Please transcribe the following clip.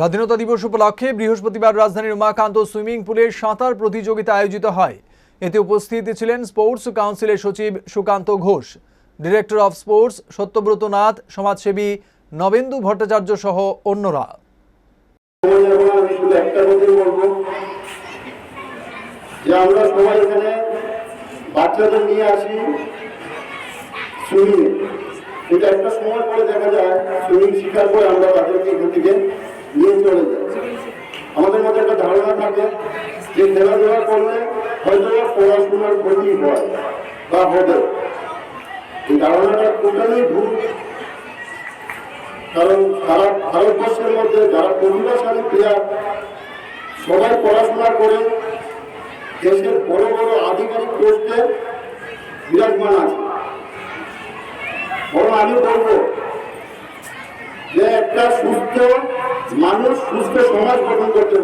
স্বাধীনতা দিবস উপলক্ষে বৃহস্পতিবার রাজধানীর উমাকান্ত সুইমিং পুলে সাঁতার প্রতিযোগিতা আয়োজিত হয়। এতে উপস্থিত ছিলেন স্পোর্টস কাউন্সিলের সচিব Sukanta Ghosh, director of sports Satyabrata Nath, সমাজসেবী নবেন্দু ভট্টাচার্য সহ অন্যরা। বাচ্চাদের নিয়ে আসি সুইমিং। এটা একটা সময় পরে দেখা যায়, সুইমিং শেখার পরে আমরা তাদেরকে এখান নিয়ে চলে যাই আমাদের মধ্যে একটা ধারণা থাকে যে খেলাধুলা করলে হয়তো পড়াশোনার ক্ষতি হয় বা হবে। ধারণাটা টোটালি ভুল। কারণ সারা ভারতবর্ষের মধ্যে যারা প্রতিভাশালী প্লেয়ার সবাই পড়াশোনা করে, দেশের বড় বড় আধিকারিক পোস্টে বিরাজমান আছে। বরং আমি বলব যে একটা সুস্থ মানুষ সুস্থ সমাজ গঠন করতে